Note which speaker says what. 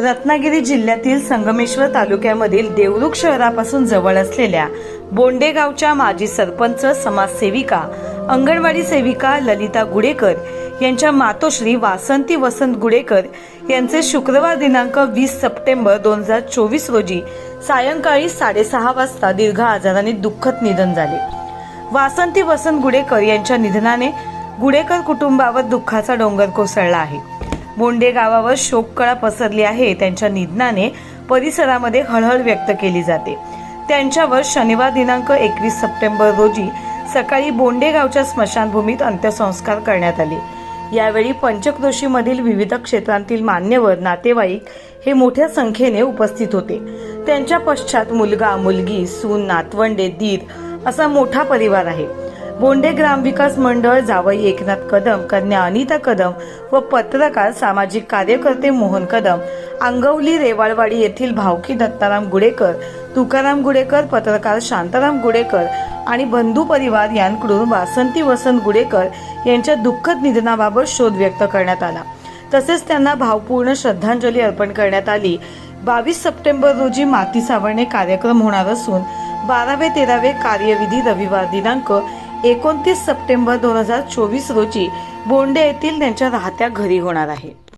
Speaker 1: रत्नागिरी जिल्ह्यातील संगमेश्वर तालुक्यामधील देवरुख शहरापासून जवळ असलेल्या बोंडेगावच्या माजी सरपंच समाजसेविका अंगणवाडी सेविका ललिता गुडेकर यांच्या मातोश्री वासंती वसंत गुडेकर यांचे शुक्रवार दिनांक वीस सप्टेंबर दोन हजार चोवीस रोजी सायंकाळी साडेसहा वाजता दीर्घ आजाराने दुःखद निधन झाले. वासंती वसंत गुडेकर यांच्या निधनाने गुडेकर कुटुंबावर दुःखाचा डोंगर कोसळला आहे. बोंडे गावावर शोककळा पसरली आहे. त्यांच्या निधनाने परिसरामध्ये हळहळ व्यक्त केली जाते. त्यांच्यावर शनिवार दिनांक एकवीस सप्टेंबर रोजी सकाळी बोंडे गावच्या स्मशानभूमीत अंत्यसंस्कार करण्यात आले. यावेळी पंचक्रोशीमधील विविध क्षेत्रांतील मान्यवर नातेवाईक हे मोठ्या संख्येने उपस्थित होते. त्यांच्या पश्चात मुलगा मुलगी सून नातवंडे दीर असा मोठा परिवार आहे. बोंडे ग्रामविकास मंडळ जावई एकनाथ कदम कन्या अनिता कदम व पत्रकार सामाजिक कार्यकर्ते मोहन कदम अंगवली रेवाळवाडी येथील भावकी दत्ताराम गुडेकर तुकाराम गुडेकर पत्रकार शांताराम गुडेकर आणि बंधू परिवार यांकडून वासंती वसंत गुडेकर यांच्या दुःखद निधनाबाबत शोध व्यक्त करण्यात आला. तसेच त्यांना भावपूर्ण श्रद्धांजली अर्पण करण्यात आली. बावीस सप्टेंबर रोजी माती सावरणे कार्यक्रम होणार असून बारावे तेरावे कार्यविधी रविवार दिनांक एकोणतीस सप्टेंबर दोन हजार चोवीस रोजी बोंडे येथील त्यांच्या राहत्या घरी होणार आहे.